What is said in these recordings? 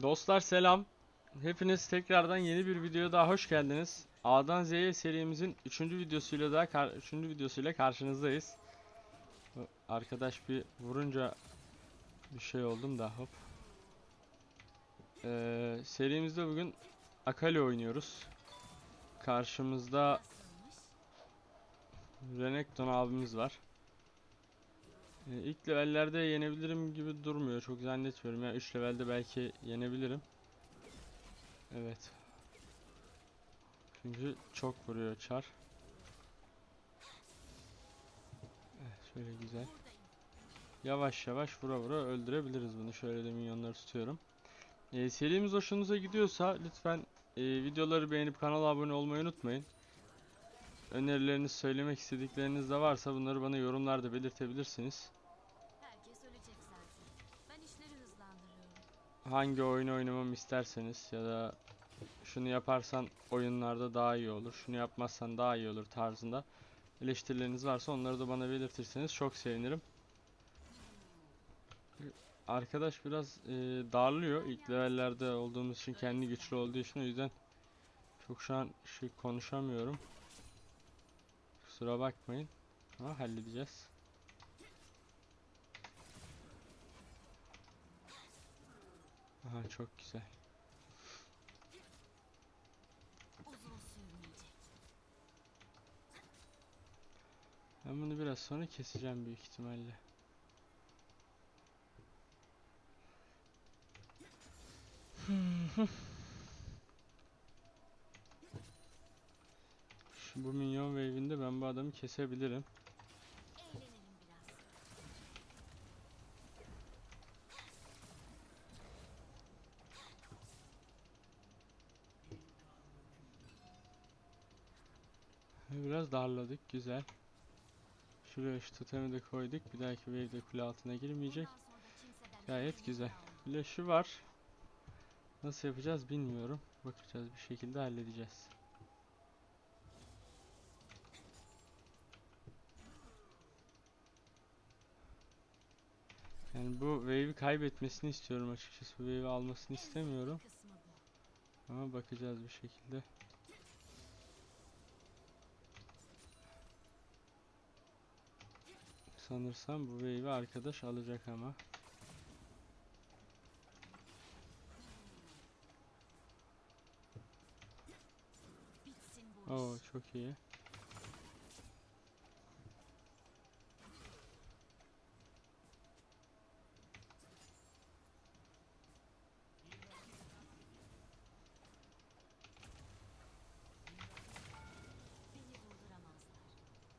Dostlar selam. Hepiniz tekrardan yeni bir videoya daha hoş geldiniz. A'dan Z'ye serimizin 3. videosuyla kar 3. videosuyla karşınızdayız. Arkadaş bir vurunca bir şey oldum da hop. Ee, serimizde bugün Akali oynuyoruz. Karşımızda Renekton abimiz var. Ee, ilk levellerde yenebilirim gibi durmuyor. Çok zannetmiyorum. Yani 3 levelde belki yenebilirim. Evet. Çünkü çok vuruyor çar. Evet, şöyle güzel. Yavaş yavaş vura vura öldürebiliriz bunu. Şöyle de minyonları tutuyorum. Ee, serimiz hoşunuza gidiyorsa lütfen e, videoları beğenip kanala abone olmayı unutmayın. Önerileriniz, söylemek istedikleriniz de varsa bunları bana yorumlarda belirtebilirsiniz. Hangi oyunu oynamamı isterseniz ya da şunu yaparsan oyunlarda daha iyi olur, şunu yapmazsan daha iyi olur tarzında eleştirileriniz varsa onları da bana belirtirseniz çok sevinirim. Arkadaş biraz e, darlıyor ilk levellerde olduğumuz için kendi güçlü olduğu için o yüzden çok şu an şey konuşamıyorum. Kusura bakmayın ama halledeceğiz. Aha çok güzel. Ben bunu biraz sonra keseceğim büyük ihtimalle. Şu bu minyon wave'inde ben bu adamı kesebilirim. Eğlenelim biraz. Darladık güzel. Şuraya şu totemi de koyduk. Bir dahaki wave de kule altına girmeyecek. Gayet güzel. Flash'ı var. Nasıl yapacağız bilmiyorum. Bakacağız bir şekilde halledeceğiz. Yani bu wave'i kaybetmesini istiyorum açıkçası. Bu wave'i almasını istemiyorum. Ama bakacağız bir şekilde. Sanırsam bu wave'i arkadaş alacak ama. Oo çok iyi. Beni durduramazlar.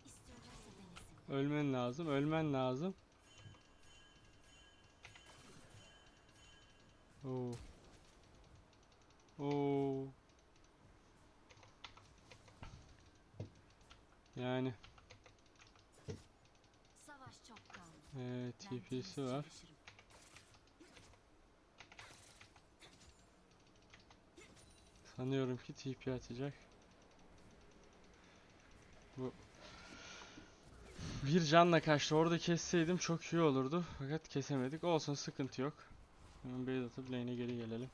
İstiyorlarsa denesin. Ölmen lazım, ölmen lazım. Oo. Oo. Yani Savaş çok kaldı. temiz TP'si var. Sanıyorum ki TP atacak. Bu bir canla kaçtı. Orada kesseydim çok iyi olurdu. Fakat kesemedik. Olsun sıkıntı yok. Hemen base atıp lane'e geri gelelim.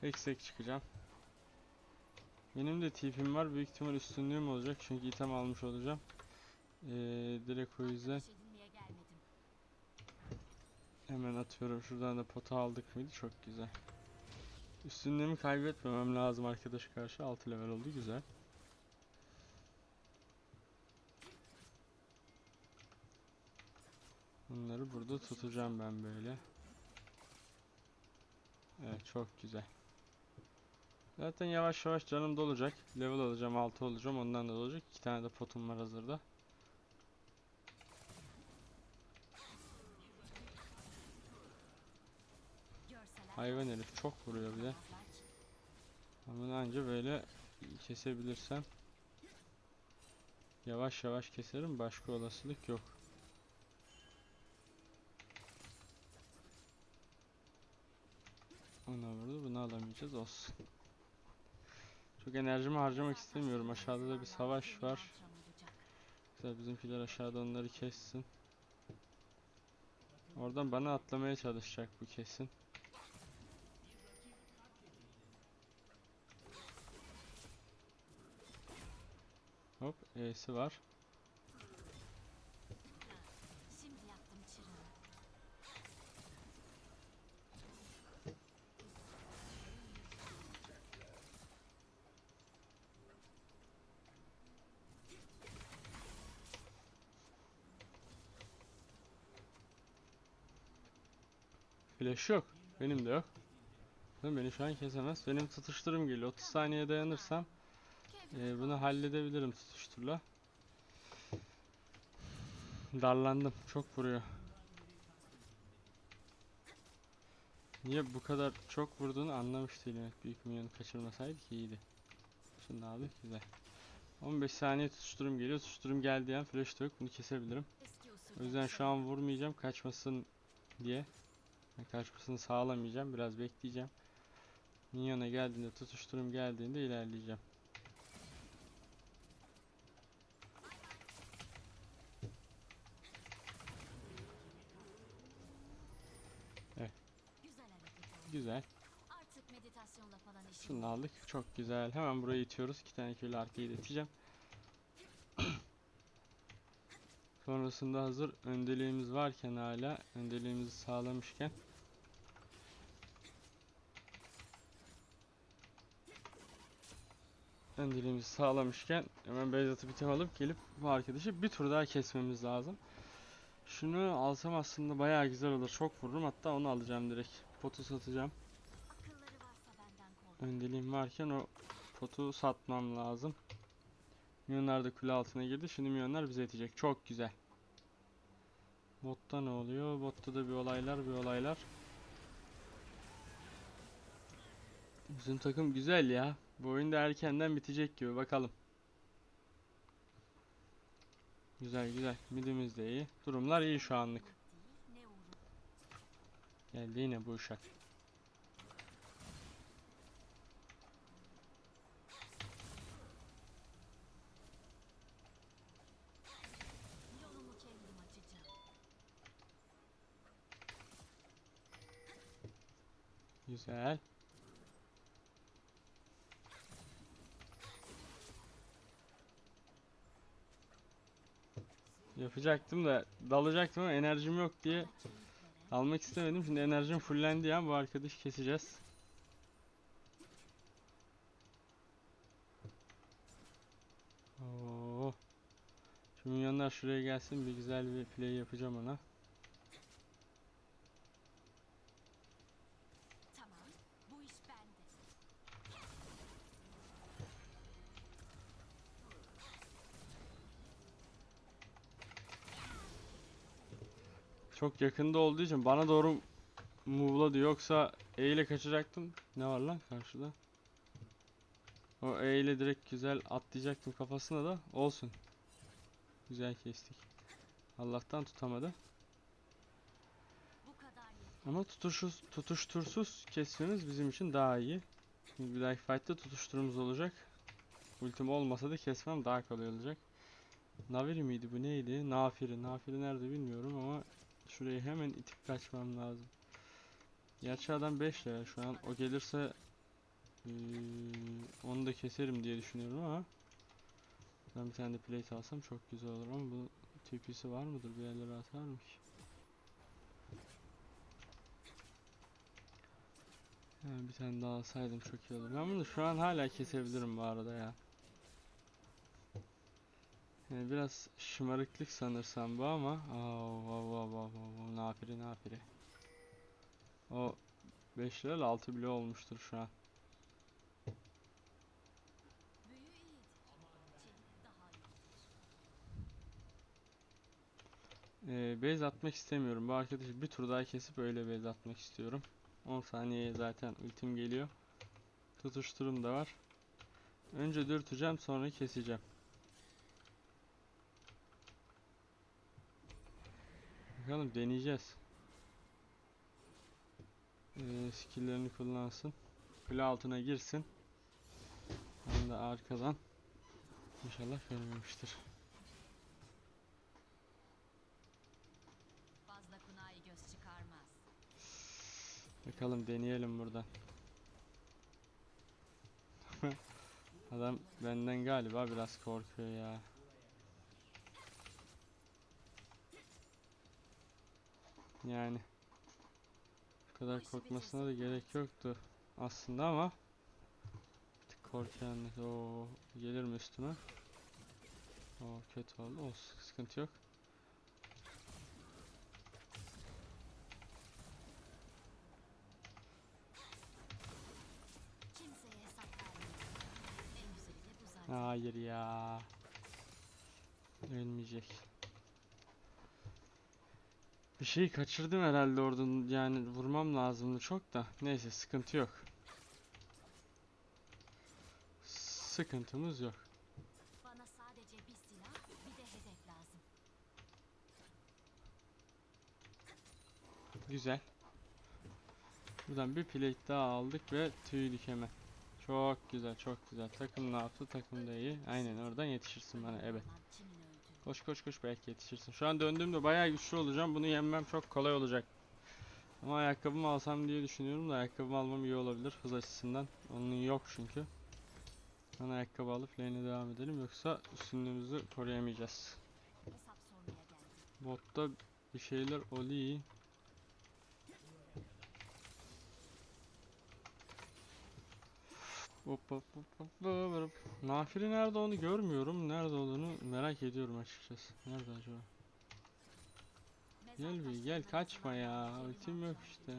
Hexek çıkacağım. Benim de TP'm var. Büyük ihtimal üstünlüğüm olacak. Çünkü item almış olacağım. Ee, direkt o yüzden hemen atıyorum. Şuradan da pota aldık mıydı? Çok güzel. Üstünlüğümü kaybetmemem lazım arkadaşa karşı. 6 level oldu. Güzel. Bunları burada tutacağım ben böyle. Evet çok güzel. Zaten yavaş yavaş canım dolacak. Level alacağım 6 olacağım ondan da olacak. İki tane de potum var hazırda. Hayvan herif çok vuruyor bir de. Ama anca böyle kesebilirsem. Yavaş yavaş keserim başka olasılık yok. alamayacağız olsun. Çok enerjimi harcamak istemiyorum. Aşağıda da bir savaş var. Mesela bizimkiler aşağıda onları kessin. Oradan bana atlamaya çalışacak bu kesin. Hop E'si var. Flash yok. Benim de yok. Beni şu an kesemez. Benim tutuşturum geliyor. 30 saniye dayanırsam e, bunu halledebilirim tutuşturla. Darlandım. Çok vuruyor. Niye bu kadar çok vurduğunu anlamış değilim. Büyük minyonu kaçırmasaydık iyiydi. Şimdi aldık güzel. 15 saniye tutuşturum geliyor. Tutuşturum geldiği an flash yok. Bunu kesebilirim. O yüzden şu an vurmayacağım kaçmasın diye. Kaçmasını sağlamayacağım. Biraz bekleyeceğim. Minyona geldiğinde tutuşturum geldiğinde ilerleyeceğim. Oldu. Güzel. Artık meditasyonla falan işim Şunu aldık. Çok güzel. Hemen burayı itiyoruz. İki tane köylü arkaya ileteceğim. Sonrasında hazır öndeliğimiz varken hala öndeliğimizi sağlamışken öndeliğimizi sağlamışken hemen Beyzat'ı bir tem alıp gelip bu arkadaşı bir tur daha kesmemiz lazım. Şunu alsam aslında bayağı güzel olur. Çok vururum. Hatta onu alacağım direkt. Potu satacağım. Öndeliğim varken o potu satmam lazım. Milyonlar da kule altına girdi. Şimdi milyonlar bize yetecek. Çok güzel. Botta ne oluyor? Botta da bir olaylar bir olaylar. Bizim takım güzel ya. Bu oyunda erkenden bitecek gibi. Bakalım. Güzel güzel. Midimiz de iyi. Durumlar iyi şu anlık. Geldi yine bu uşak. Güzel. Yapacaktım da dalacaktım ama enerjim yok diye almak istemedim. Şimdi enerjim fullendi ya bu arkadaşı keseceğiz. Oo. Şu minyonlar şuraya gelsin bir güzel bir play yapacağım ona. Çok yakında olduğu için bana doğru move'ladı. Yoksa E ile kaçacaktım. Ne var lan karşıda? O E ile direkt güzel atlayacaktım kafasına da. Olsun. Güzel kestik. Allah'tan tutamadı. Ama tutuşuz, tutuştursuz kesmemiz bizim için daha iyi. Şimdi bir dahaki fight'ta tutuşturumuz olacak. Ultim olmasa da kesmem daha kolay olacak. Naviri miydi bu neydi? Nafiri. Nafiri nerede bilmiyorum ama şurayı hemen itip kaçmam lazım. Gerçi adam 5 level şu an. O gelirse eee, onu da keserim diye düşünüyorum ama ben bir tane de plate alsam çok güzel olur ama bu TP'si var mıdır? Bir yerlere atar mı ki? Yani bir tane daha alsaydım çok iyi olur. Ben bunu şu an hala kesebilirim bu arada ya. Yani biraz şımarıklık sanırsam bu ama Aa, vav vav vav vav vav nafiri nafiri. O 5 level 6 bile olmuştur şu an. Ee, base atmak istemiyorum. Bu arkadaşı bir tur daha kesip öyle base atmak istiyorum. 10 saniyeye zaten ultim geliyor. Tutuşturum da var. Önce dürteceğim sonra keseceğim. Bakalım deneyeceğiz. Ee, skill'lerini kullansın. Kule altına girsin. Ben de arkadan İnşallah görmemiştir. Fazla kunayı göz çıkarmaz. Bakalım deneyelim buradan. Adam benden galiba biraz korkuyor ya. Yani bu kadar korkmasına da gerek yoktu aslında ama anne. Oo, gelir mi üstüme? Oo, kötü oldu. O sıkıntı yok. Hayır ya. Ölmeyecek. Bir şey kaçırdım herhalde oradan yani vurmam lazımdı çok da. Neyse sıkıntı yok. Sıkıntımız yok. Bana sadece bir silah, bir de hedef lazım. Güzel. Buradan bir plate daha aldık ve tüydük hemen. Çok güzel, çok güzel. Takım ne yaptı? Takım da iyi. Aynen oradan yetişirsin bana. Evet. Koş koş koş belki yetişirsin. Şu an döndüğümde bayağı güçlü olacağım. Bunu yenmem çok kolay olacak. Ama ayakkabımı alsam diye düşünüyorum da ayakkabımı almam iyi olabilir hız açısından. Onun yok çünkü. Ben ayakkabı alıp lane'e devam edelim yoksa üstünlüğümüzü koruyamayacağız. Botta bir şeyler oluyor. Hop nerede onu görmüyorum. Nerede olduğunu merak ediyorum açıkçası. Nerede acaba? Gel bir gel kaçma ya. Ultim yok işte.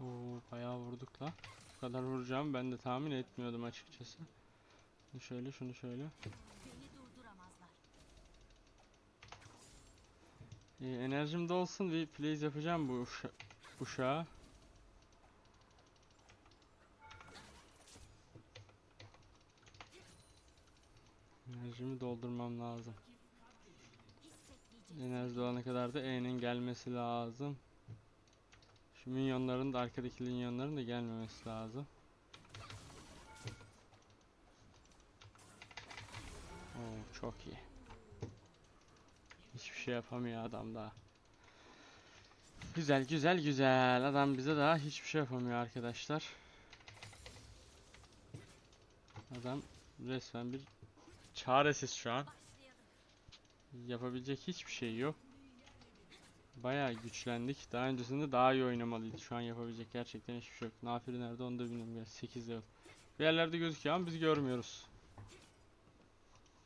Oo bayağı vurduk la. Bu kadar vuracağım ben de tahmin etmiyordum açıkçası. Şunu şöyle şunu şöyle. Beni durduramazlar. Ee, enerjim de olsun bir plays yapacağım bu uşa uşağa. Enerjimi doldurmam lazım. Enerji dolana kadar da E'nin gelmesi lazım. Şu minyonların da arkadaki minyonların da gelmemesi lazım. Oo çok iyi. Şey yapamıyor adam daha. Güzel güzel güzel. Adam bize daha hiçbir şey yapamıyor arkadaşlar. Adam resmen bir çaresiz şu an. Yapabilecek hiçbir şey yok. Bayağı güçlendik. Daha öncesinde daha iyi oynamalıydı. Şu an yapabilecek gerçekten hiçbir şey yok. Nafiri nerede onu da bilmiyorum. Ya 8 level. Bir yerlerde gözüküyor ama biz görmüyoruz.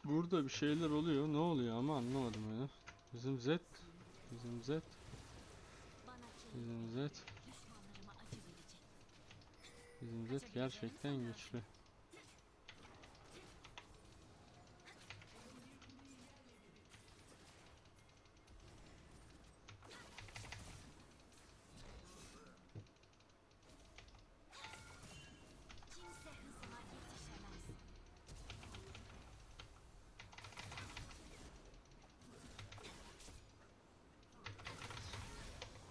Burada bir şeyler oluyor. Ne oluyor ama anlamadım onu. Bizim Z. Bizim Z. Bizim Z. Bizim Z gerçekten güçlü.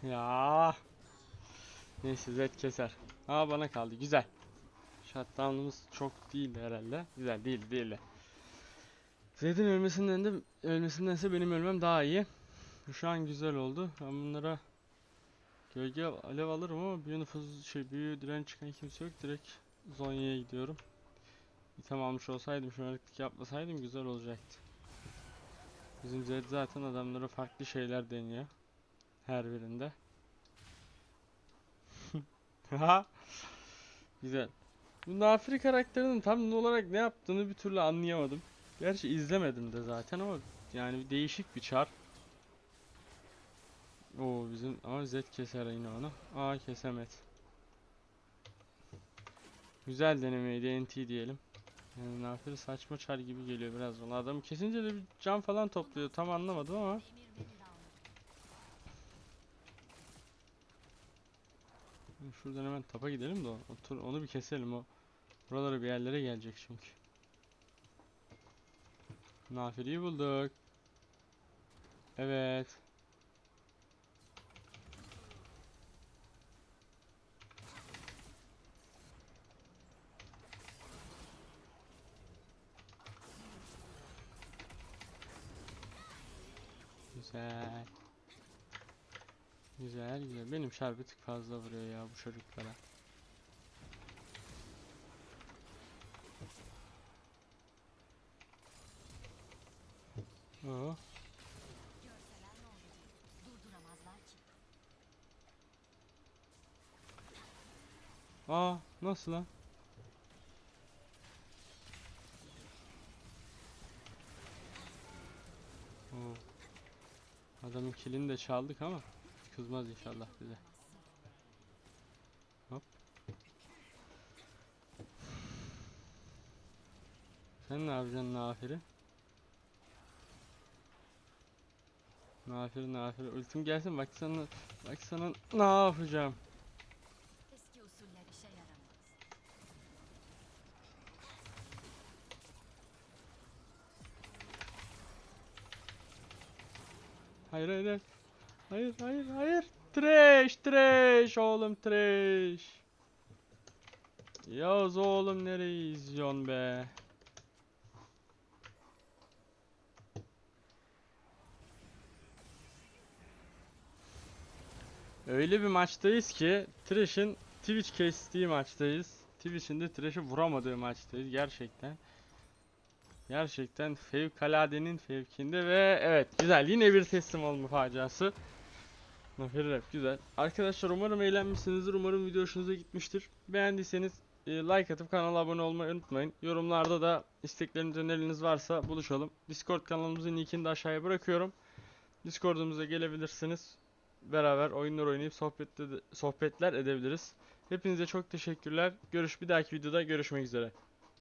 Ya. Neyse Zed keser. Aa bana kaldı. Güzel. Shutdown'umuz çok değildi herhalde. Güzel değil değil. Zed'in ölmesinden de ölmesindense benim ölmem daha iyi. Şu an güzel oldu. Ben bunlara gölge alev alırım ama büyü nüfuz şey büyü direnç çıkan kimse yok. Direkt Zonya'ya gidiyorum. İtem almış olsaydım şımarıklık yapmasaydım güzel olacaktı. Bizim Zed zaten adamlara farklı şeyler deniyor. Her birinde. Ha. Güzel. Bu Nafiri karakterinin tam olarak ne yaptığını bir türlü anlayamadım. Gerçi izlemedim de zaten ama yani değişik bir çar. Oo bizim ama Z keser yine onu. Aa kesemez. Güzel denemeydi NT diyelim. Yani Nafiri saçma çar gibi geliyor biraz bana. Adam kesince de bir can falan topluyor. Tam anlamadım ama. Şuradan hemen tapa gidelim de o- otur onu bir keselim o. Buralara bir yerlere gelecek çünkü. Nafiri'yi bulduk. Evet. Güzel. Güzel güzel. Benim şar bir tık fazla vuruyor ya bu çocuklara. Oo. Aa nasıl lan? Oo. Adamın kilini de çaldık ama kızmaz inşallah bize. Hop. Sen ne yapacaksın Nafiri? Nafiri Nafiri ultim gelsin bak sana bak sana ne yapacağım. Hayır hayır hayır. Hayır hayır hayır. Trash trash oğlum trash. Yaz oğlum nereyi izliyorsun be? Öyle bir maçtayız ki Trash'in Twitch kestiği maçtayız. Twitch'in de Trash'ı vuramadığı maçtayız gerçekten. Gerçekten fevkaladenin fevkinde ve evet güzel yine bir teslim olma faciası. Naferi rap güzel. Arkadaşlar umarım eğlenmişsinizdir. Umarım video hoşunuza gitmiştir. Beğendiyseniz e, like atıp kanala abone olmayı unutmayın. Yorumlarda da istekleriniz öneriniz varsa buluşalım. Discord kanalımızın linkini de aşağıya bırakıyorum. Discord'umuza gelebilirsiniz. Beraber oyunlar oynayıp sohbet sohbetler edebiliriz. Hepinize çok teşekkürler. Görüş bir dahaki videoda görüşmek üzere.